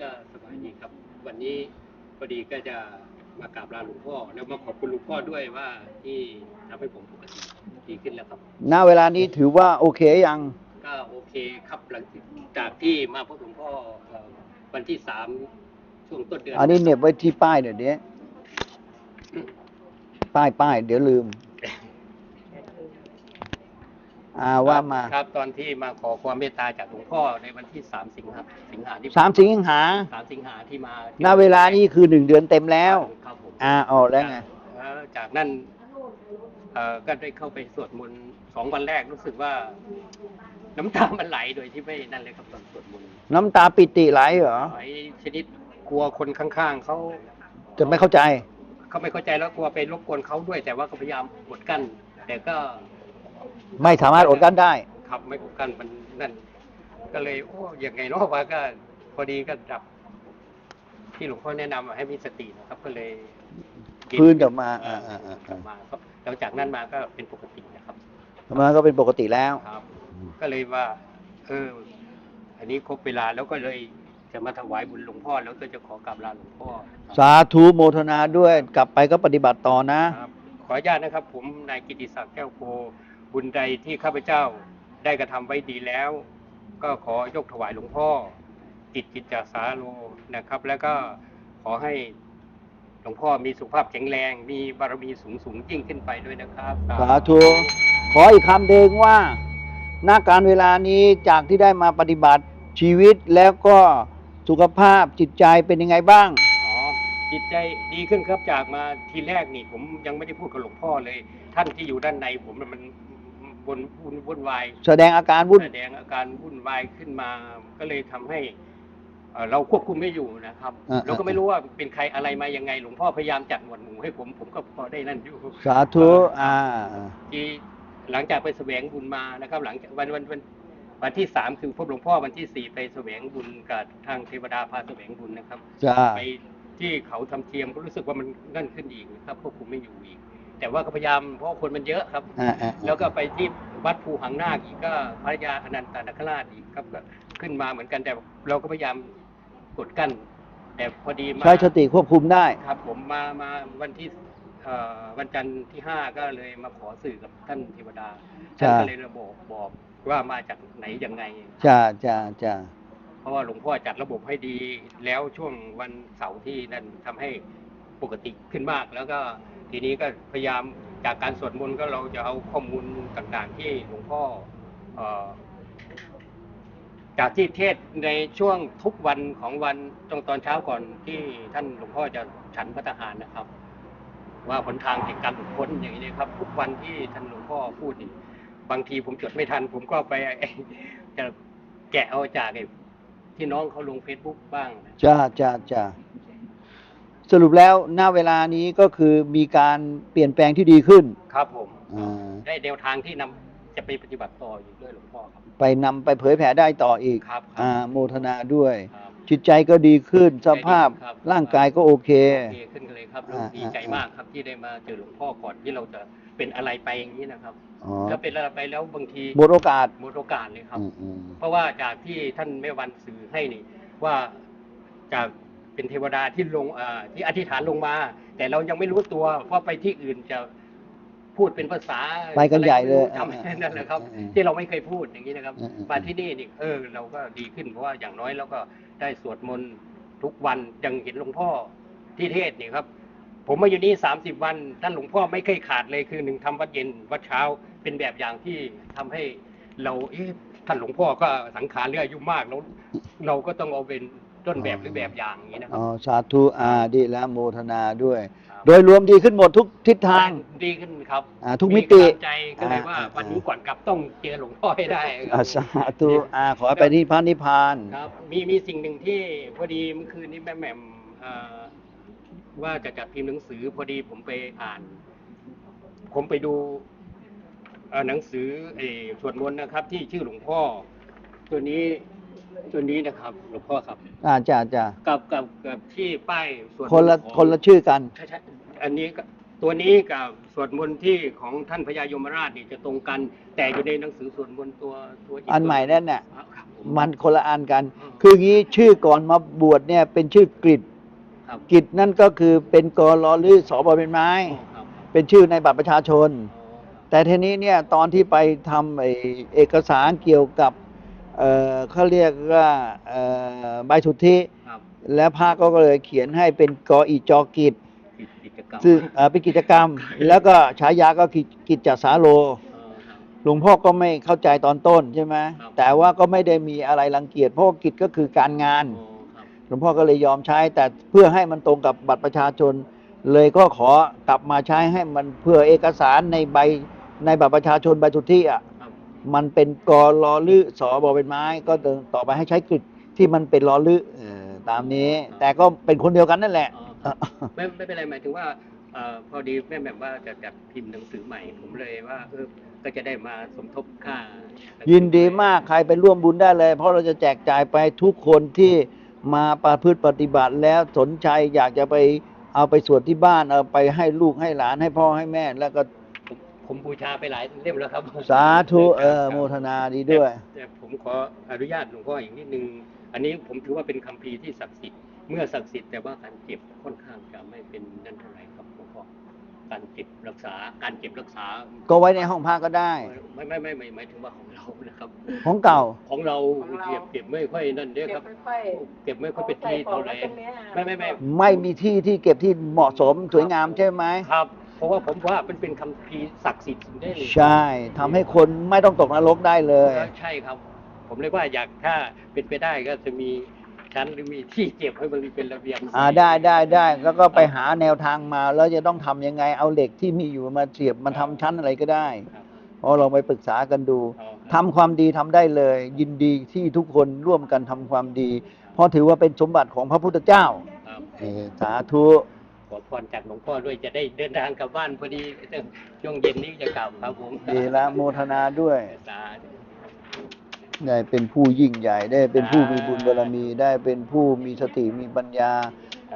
ก็สบายดีครับ วันนี้พอดีก็จะมากราบลาหลวงพ่อ แล้วมาขอบคุณหลวงพ่อด้วยว่าที่ทำให้ผมปกติดีขึ้นแล้วครับณเวลานี้ถือว่าโอเคยังก็โอเคครับหลังจากที่มาพบหลวงพ่อเอ่อวันที่สามช่วงต้นเดือนอันนี้เหน็บไว้ที่ป้ายเดี๋ยวนี้ป้ายป้ายเดี๋ยวลืม อ่าว่ามาครับตอนที่มาขอความเมตตาจากหลวงพ่อในวันที่สามสิงหาสิงหาที่สามสิงหาสามสิงหาที่มาณเวลานี้คือหนึ่งเดือนเต็มแล้วครับผมอ่าออกแล้วไงแล้วจากนั้นเอ่อก็ได้เข้าไปสวดมนต์สองวันแรกรู้สึกว่า น้ำตามันไหลโดยที่ไม่นั่นเลยครับตอนสวดมนต์น้ำตาปิติไหลเหรอไหลชนิดกลัวคนข้างๆเขาจะไม่เข้าใจ เขาไม่เข้าใจแล้วกลัวไปรบกวนเขาด้วย แต่ว่าก็พยายามอดกั้นแต่ก็ ไม่สามารถอดกั้นได้ขับไม่อดกั้นมันนั่น ก็เลยโอ้ยังไงเนาะว่าก็พอดีก็ดับ ที่หลวงพ่อแนะนำให้มีสตินะครับ ก็เลยกิฟื้นกลับมาเอ่ออ่าอ่าอ่า กลับมาครับแล้วจากนั้นมาก็เป็นปกตินะครับ มันก็เป็นปกติแล้ว ครับ ก็เลยว่า เออ อันนี้ครบเวลาแล้วก็เลยจะมาถวายบุญหลวงพ่อ แล้วก็จะขอกราบลาหลวงพ่อสาธุโมทนาด้วยกลับไปก็ปฏิบัติต่อนะ ครับ ขออนุญาตนะครับ ผมนายกิติศักดิ์แก้วโพ บุญใดที่ข้าพเจ้าได้กระทำไว้ดีแล้ว ก็ขอยกถวายหลวงพ่อจิตจิตจาสาโลนะครับ แล้วก็ขอให้หลวงพ่อมีสุขภาพแข็งแรง มีบารมีสูงสูงยิ่งขึ้นไปด้วยนะครับสาธุขออีกคำเดิงว่าณการเวลานี้จากที่ได้มาปฏิบัติชีวิตแล้วก็สุขภาพจิตใจเป็นยังไงบ้างอ๋อจิตใจดีขึ้นครับจากมาทีแรกนี่ผมยังไม่ได้พูดกับหลวงพ่อเลย ท่านที่อยู่ด้านในผมน่ะมัน วนวุ่นวุ่นวายแสดงอาการวุ่นแสดงอาการวุ่นวายขึ้นมา ก็เลยทำให้เอ่อเราควบคุมไม่อยู่นะครับอ่าเราก็ไม่รู้ว่าเป็นใครอะไรมายังไง หลวงพ่อพยายามจัดหมวดหมู่ให้ผมผมก็พอได้นั่นอยู่สาธุอ่าที่หลังจากไปแสวงบุญมานะครับ หลังจากวันวันวันวันที่สามคือพบหลวงพ่อวันที่สี่ไปแสวงบุญกับทางเทวดาพาแสวงบุญนะครับจ้าไปที่เขาทำเทียมก็รู้สึกว่ามันนั่นขึ้นอีกนะครับควบคุมไม่อยู่อีก แต่ว่าก็พยายามเพราะคนมันเยอะครับ อ่าอ่าแล้วก็ไปที่วัดภูหังนาคอีกก็พระยาอนันตนาคราชอีกครับก็ขึ้นมาเหมือนกันแต่เราก็พยายามกดกั้นแต่พอดีมาใช้สติควบคุมได้ ครับ ผมมามาวันที่เอ่อวันจันทร์ที่ห้าก็เลยมาขอสื่อกับท่านเทวดาจ้ะท่านก็เลยระบอกบอกว่ามาจากไหนยังไง จ้าจ้าจ้าเพราะว่าหลวงพ่อจัดระบบให้ดีแล้วช่วงวันเสาร์ที่นั่นทำให้ปกติขึ้นมาก แล้วก็ ทีนี้ก็พยายามจากการสวดมนต์ก็เราจะเอาข้อมูลต่างๆ ที่หลวงพ่ออ่อจากที่เทศในช่วงทุกวันของวันตรงตอนเช้าก่อนที่ท่านหลวงพ่อจะฉันพระทหารนะครับ ว่าหนทางแห่งการหลุดพ้นอย่างนี้นะครับ ทุกวันที่ท่านหลวงพ่อพูดนี่บางทีผมจดไม่ทัน ผมก็ไปจะแกะเอาจากที่น้องเขาลงเฟซบุ๊กบ้างจ้าจ้าจ้า สรุปแล้วณเวลานี้ก็คือมีการเปลี่ยนแปลงที่ดีขึ้นครับผมอ่าได้แนวทางที่นำจะไปปฏิบัติต่ออยู่ด้วยหลวงพ่อครับ ไปนำไปเผยแผ่ได้ต่ออีกครับครับ อ่าโมทนาด้วย ครับ จิตใจก็ดีขึ้นสภาพครับ ร่างกายก็โอเค โอเคขึ้นเลยครับอ่าดีใจมากครับที่ได้มาเจอหลวงพ่อก่อนที่เราจะเป็นอะไรไปอย่างนี้นะครับอ๋อแล้วเป็นอะไรไปแล้วบางทีหมดโอกาสหมดโอกาสเลยครับ อืมอืมเพราะว่าจากที่ท่านแม่วันสื่อให้นี่ว่าจาก เป็นเทวดาที่ลงอ่าที่อธิษฐานลงมา แต่เรายังไม่รู้ตัวเพราะไปที่อื่นจะพูดเป็นภาษาไปกันใหญ่เลยทำนั่นแหละครับอืมที่เราไม่เคยพูดอย่างนี้นะครับอืมอืมมาที่นี่นี่เออ เราก็ดีขึ้นเพราะว่าอย่างน้อยเราก็ได้สวดมนต์ทุกวันยังเห็นหลวงพ่อที่เทศน์นี่ครับ ผมมาอยู่นี่สามสิบวันท่านหลวงพ่อไม่เคยขาดเลยคือหนึ่งทำวัดเย็นวัดเช้าเป็นแบบอย่างที่ทำให้เราเอ๊ะท่านหลวงพ่อก็สังขารเรื่อยอายุมากแล้วเราก็ต้องเอาเป็น ต้นแบบหรือแบบอย่างอย่างนี้นะครัอ๋บ อสาธุอาดีแล้วโมทนาด้วย ครับ โดยรวมดีขึ้นหมดทุกทิศทาง ดีขึ้นครับอ่าทุกมิติกำลังใจก็เลยว่าอ่า วันนี้ก่อนกลับต้องเจอหลวงพ่อให้ได้คอ่ารับสาธุอาขอให้ไปที่พระนิพพาน ครับมีมีสิ่งหนึ่งที่พอดีเมื่อคืนนี้แม่แหม่มเอ่อว่าจะจัดพิมพ์หนังสือ พอดีผมไปอ่าน ผมไปดูเอ่อหนังสือเออสวดมนต์นะครับ ที่ชื่อหลวงพ่อ ตัวนี้ ตัวนี้นะครับหลวงพ่อครับอ่าจ้าจ้ากับกับกับที่ป้ายสวดมต์คนละของคนละชื่อกัน ใช่ใช่อันนี้ก็ตัวนี้กับสวดมนต์ที่ของท่านพญายมราชนี่จะตรงกัน แต่อยู่ในหนังสือสวดมนต์ตัวตัวกอันใหม่นั่นน่ะครับครับผมันคนละอันกันอืมคืออย่างนี้ชื่อก่อนมาบวชเนี่ยเป็นชื่อกฤษครับกฤษนั่นก็คือเป็นกอลอลือสอบอเป็นไม้ อ๋อครับเป็นชื่อในบัตรประชาชน อ๋อแต่ทีนี้เนี่ยตอนที่ไปทำไอ้เอกสารเกี่ยวกับ เอ่อเขาเรียกว่าเอ่อใบสุทธิ ครับและพระก็เลยเขียนให้เป็นกออีจอกิจกิจกิจกรรมซึ่งเอ่อเป็นกิจกรรม แล้วก็ฉายาก็กิจกิจจสาโล เออครับ หลวงพ่อก็ไม่เข้าใจตอนต้นใช่ไหมครับ แต่ว่าก็ไม่ได้มีอะไรรังเกียจเพราะว่ากิจก็คือการงานอ๋อครับหลวงพ่อก็เลยยอมใช้ แต่เพื่อให้มันตรงกับบัตรประชาชน เลยก็ขอกลับมาใช้ให้มันเพื่อเอกสารในใบในบัตรประชาชนใบสุทธิอะครับ มันเป็นกอลอลือสอบอเป็นไม้ ก็เดินต่อไปให้ใช้กริดที่มันเป็นลอลือเออตามนี้ แต่ก็เป็นคนเดียวกันนั่นแหละ อ๋อครับไม่ไม่เป็นไรหมายถึงว่าเอ่อพอดีแม่แบบว่าจะจัดพิมพ์หนังสือใหม่ ผมเลยว่าเออก็จะได้มาสมทบค่ายินดีมากใครไปร่วมบุญได้เลย เพราะเราจะแจกจ่ายไปทุกคนที่มาประพฤติปฏิบัติแล้วสนใจอยากจะไปเอาไปสวดที่บ้านเอาไปให้ลูกให้หลานให้พ่อให้แม่ แล้วก็ ผมผมบูชาไปหลายเล่มแล้วครับสาธุเออโมทนาดีด้วย แต่ผมขออนุญาตหลวงพ่ออีกนิดนึง อันนี้ผมถือว่าเป็นคัมภีร์ที่ศักดิ์สิทธิ์เมื่อศักดิ์สิทธิ์แต่ว่าการเก็บค่อนข้างจะไม่เป็นนั่นเท่าไหร่ครับหลวงพ่อการเก็บรักษาการเก็บรักษา ก็ไว้ในห้องพระก็ได้ ไม่ไม่ไม่ไม่หมายถึงว่าของเรานะครับของเก่าของเราของเราเก็บเก็บไม่ค่อยนั่นเด้อครับ เก็บไม่ค่อยเก็บไม่ค่อยเป็นที่เท่าไหร่ใส่ของไว้ตรงเนี้ยไม่ไม่ไม่ไม่มีที่ที่เก็บที่เหมาะสมสวยงามใช่ไหมครับ เพราะว่าผมว่าเป็นเป็นคัมภีร์ศักดิ์สิทธิ์สิ่งได้เลยใช่ทำให้คนไม่ต้องตกนรกได้เลย ใช่ครับ ผมเลยว่าอยากถ้าเป็นไปได้ก็จะมีชั้นหรือมีที่เก็บให้มันเป็นระเบียบอ่าได้ได้ได้แล้วก็ไปหาแนวทางมาแล้วจะต้องทำยังไงเอาเหล็กที่มีอยู่มาเสียบมาทำชั้นอะไรก็ได้ครับเพราะเราไปปรึกษากันดูอ๋อทำความดีทำได้เลย ยินดีที่ทุกคนร่วมกันทำความดี เพราะถือว่าเป็นสมบัติของพระพุทธเจ้าครับเออสาธุ ขอพรจากหลวงพ่อด้วยจะได้เดินทางกลับบ้านพอดีช่วงเย็นนี้จะกลับครับผมดีละโมทนาด้วยสาธุได้เป็นผู้ยิ่งใหญ่ได้เป็นผู้มีบุญบารมี ได้เป็นผู้มีสติมีปัญญา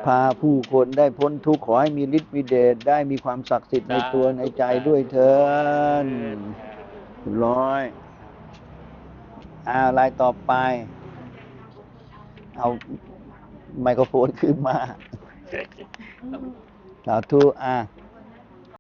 พาผู้คนได้พ้นทุกข์ขอให้มีฤทธิ์มีเดชได้มีความศักดิ์สิทธิ์ในตัวในใจด้วยเถินร้อยอ่าลายต่อไป เอาไมโครโฟนขึ้นมาครับ สาธุอ่า